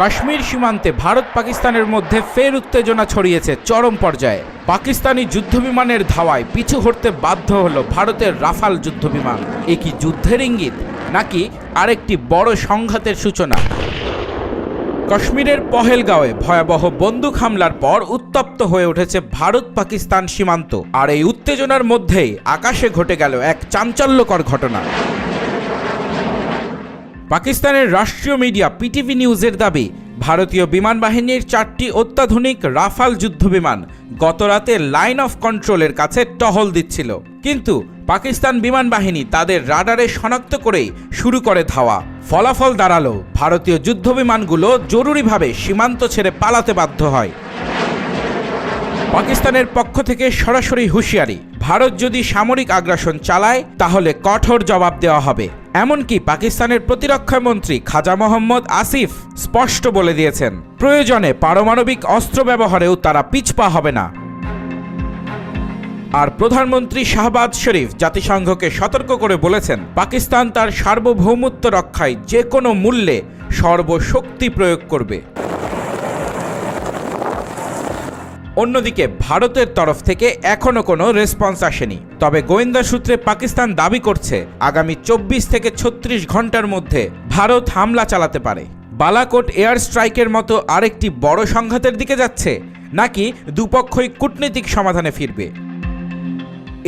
কাশ্মীর সীমান্তে ভারত পাকিস্তানের মধ্যে ফের উত্তেজনা ছড়িয়েছে চরম পর্যায়ে। পাকিস্তানি যুদ্ধবিমানের ধাওয়ায় পিছু হটতে বাধ্য হলো ভারতের রাফাল যুদ্ধবিমান। এ কি যুদ্ধের ইঙ্গিত, নাকি আরেকটি বড় সংঘাতের সূচনা? কাশ্মীরের পহেলগাঁওয়ে ভয়াবহ বন্দুক হামলার পর উত্তপ্ত হয়ে উঠেছে ভারত পাকিস্তান সীমান্ত। আর এই উত্তেজনার মধ্যেই আকাশে ঘটে গেল এক চাঞ্চল্যকর ঘটনা। পাকিস্তানের রাষ্ট্রীয় মিডিয়া পিটিভি নিউজের দাবি, ভারতীয় বিমান বাহিনীর চারটি অত্যাধুনিক রাফাল যুদ্ধবিমান গতরাতে লাইন অফ কন্ট্রোলের কাছে টহল দিচ্ছিল। কিন্তু পাকিস্তান বিমান বাহিনী তাদের রাডারে শনাক্ত করেই শুরু করে ধাওয়া। ফলাফল দাঁড়াল, ভারতীয় যুদ্ধবিমানগুলো জরুরিভাবে সীমান্ত ছেড়ে পালাতে বাধ্য হয়। পাকিস্তানের পক্ষ থেকে সরাসরি হুঁশিয়ারি, ভারত যদি সামরিক আগ্রাসন চালায়, তাহলে কঠোর জবাব দেওয়া হবে। এমনকি পাকিস্তানের প্রতিরক্ষা মন্ত্রী খাজা মোহাম্মদ আসিফ স্পষ্ট বলে দিয়েছেন, প্রয়োজনে পারমাণবিক অস্ত্র ব্যবহারেও তারা পিছপা হবে না। আর প্রধানমন্ত্রী শাহবাজ শরীফ জাতিসংঘকে সতর্ক করে বলেছেন, পাকিস্তান তার সার্বভৌমত্ব রক্ষায় যে কোনো মূল্যে সর্বশক্তি প্রয়োগ করবে। অন্যদিকে ভারতের তরফ থেকে এখনও কোনো রেসপন্স আসেনি। তবে গোয়েন্দা সূত্রে পাকিস্তান দাবি করছে, আগামী চব্বিশ থেকে ছত্রিশ ঘণ্টার মধ্যে ভারত হামলা চালাতে পারে। বালাকোট এয়ার স্ট্রাইকের মতো আরেকটি বড় সংঘাতের দিকে যাচ্ছে, নাকি দুপক্ষই কূটনৈতিক সমাধানে ফিরবে?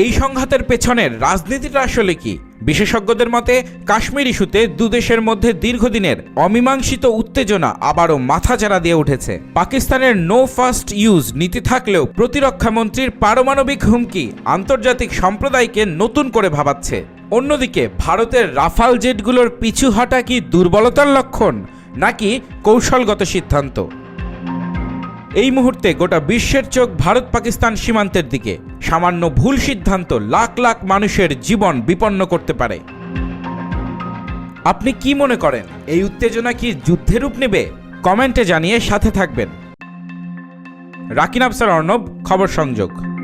এই সংঘাতের পেছনের রাজনীতিটা আসলে কি? বিশেষজ্ঞদের মতে, কাশ্মীর ইস্যুতে দুদেশের মধ্যে দীর্ঘদিনের অমীমাংসিত উত্তেজনা আবারও মাথাচাড়া দিয়ে উঠেছে। পাকিস্তানের নো ফার্স্ট ইউজ নীতি থাকলেও প্রতিরক্ষা মন্ত্রীর পারমাণবিক হুমকি আন্তর্জাতিক সম্প্রদায়কে নতুন করে ভাবাচ্ছে। অন্যদিকে, ভারতের রাফাল জেটগুলোর পিছু হটা কি দুর্বলতার লক্ষণ, নাকি কৌশলগত সিদ্ধান্ত? এই মুহূর্তে গোটা বিশ্বের চোখ ভারত পাকিস্তান সীমান্তের দিকে। সামান্য ভুল সিদ্ধান্ত লাখ লাখ মানুষের জীবন বিপন্ন করতে পারে। আপনি কি মনে করেন, এই উত্তেজনা কি যুদ্ধে রূপ নেবে? কমেন্টে জানিয়ে সাথে থাকবেন। রাকিন আফসার অর্ণব, খবর সংযোগ।